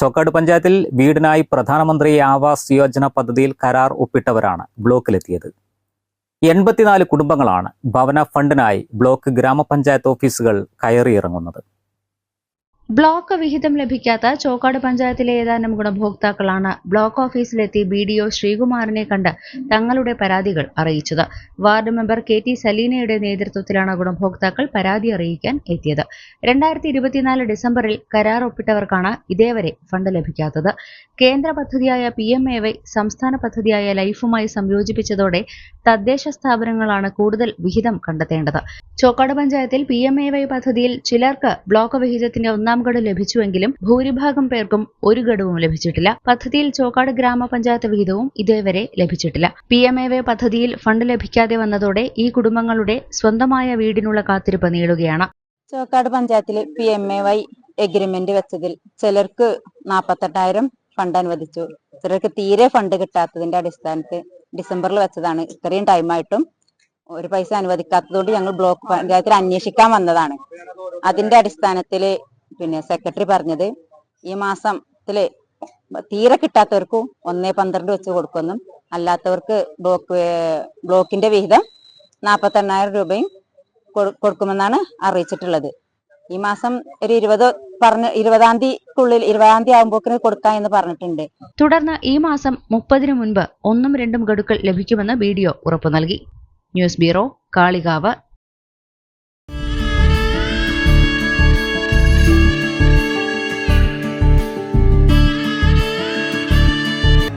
ചോക്കാട് പഞ്ചായത്തിൽ വീടിനായി പ്രധാനമന്ത്രി ആവാസ് യോജന പദ്ധതിയിൽ കരാർ ഒപ്പിട്ടവരാണ് ബ്ലോക്കിലെത്തിയത്. എൺപത്തിനാല് കുടുംബങ്ങളാണ് ഭവന ഫണ്ടിനായി ബ്ലോക്ക് ഗ്രാമപഞ്ചായത്ത് ഓഫീസുകൾ കയറിയിറങ്ങുന്നത്. ബ്ലോക്ക് വിഹിതം ലഭിക്കാത്ത ചോക്കാട് പഞ്ചായത്തിലെ ഏതാനും ഗുണഭോക്താക്കളാണ് ബ്ലോക്ക് ഓഫീസിലെത്തി ബി ഡി ഒ ശ്രീകുമാറിനെ കണ്ട് തങ്ങളുടെ പരാതികൾ അറിയിച്ചത്. വാർഡ് മെമ്പർ കെ ടി സലീനയുടെ നേതൃത്വത്തിലാണ് ഗുണഭോക്താക്കൾ പരാതി അറിയിക്കാൻ എത്തിയത്. രണ്ടായിരത്തി ഇരുപത്തിനാല് ഡിസംബറിൽ കരാർ ഒപ്പിട്ടവർക്കാണ് ഇതേവരെ ഫണ്ട് ലഭിക്കാത്തത്. കേന്ദ്ര പദ്ധതിയായ പി എം എ വൈ സംസ്ഥാന പദ്ധതിയായ ലൈഫുമായി സംയോജിപ്പിച്ചതോടെ തദ്ദേശ സ്ഥാപനങ്ങളാണ് കൂടുതൽ വിഹിതം കണ്ടെത്തേണ്ടത്. ചോക്കാട് പഞ്ചായത്തിൽ പി എം എ വൈ പദ്ധതിയിൽ ചിലർക്ക് ബ്ലോക്ക് വിഹിതത്തിന്റെ ഒന്നാം ഗഡു ലഭിച്ചുവെങ്കിലും ഭൂരിഭാഗം പേർക്കും ഒരു ഗഡുവും ലഭിച്ചിട്ടില്ല. പദ്ധതിയിൽ ചോക്കാട് ഗ്രാമപഞ്ചായത്ത് വിഹിതവും ഇതേവരെ ലഭിച്ചിട്ടില്ല. പി എം എ പദ്ധതിയിൽ ഫണ്ട് ലഭിക്കാതെ വന്നതോടെ ഈ കുടുംബങ്ങളുടെ സ്വന്തമായ വീടിനുള്ള കാത്തിരിപ്പ് നീളുകയാണ്. ചോക്കാട് പഞ്ചായത്തിൽ P M A Y agreement വെച്ചതിൽ ചിലർക്ക് നാപ്പത്തെട്ടായിരം ഫണ്ട് അനുവദിച്ചു. ചിലർക്ക് തീരെ ഫണ്ട് കിട്ടാത്തതിന്റെ അടിസ്ഥാനത്തിൽ ഡിസംബറിൽ വെച്ചതാണ്. ഇത്രയും ടൈമായിട്ടും ഒരു പൈസ അനുവദിക്കാത്തതുകൊണ്ട് ഞങ്ങൾ ബ്ലോക്ക് പഞ്ചായത്തിൽ അന്വേഷിക്കാൻ വന്നതാണ്. അതിന്റെ അടിസ്ഥാനത്തിൽ പിന്നെ സെക്രട്ടറി പറഞ്ഞത് ഈ മാസത്തിൽ തീരെ കിട്ടാത്തവർക്കും ഒന്നേ പന്ത്രണ്ട് വെച്ച് കൊടുക്കുന്നു അല്ലാത്തവർക്ക് ബ്ലോക്ക് ബ്ലോക്കിന്റെ വിഹിതം നാപ്പത്തെണ്ണായിരം രൂപയും കൊടുക്കുമെന്നാണ് അറിയിച്ചിട്ടുള്ളത്. ഈ മാസം ഒരു ഇരുപത് പറഞ്ഞ ഇരുപതാം തീയതിക്കുള്ളിൽ ഇരുപതാം തീയതി ആകുമ്പോക്കിന് കൊടുക്കാം എന്ന് പറഞ്ഞിട്ടുണ്ട്. തുടർന്ന് ഈ മാസം മുപ്പതിനു മുൻപ് ഒന്നും രണ്ടും ഗഡുക്കൾ ലഭിക്കുമെന്ന് ബി ഉറപ്പു നൽകി. News bureau Kalikavu.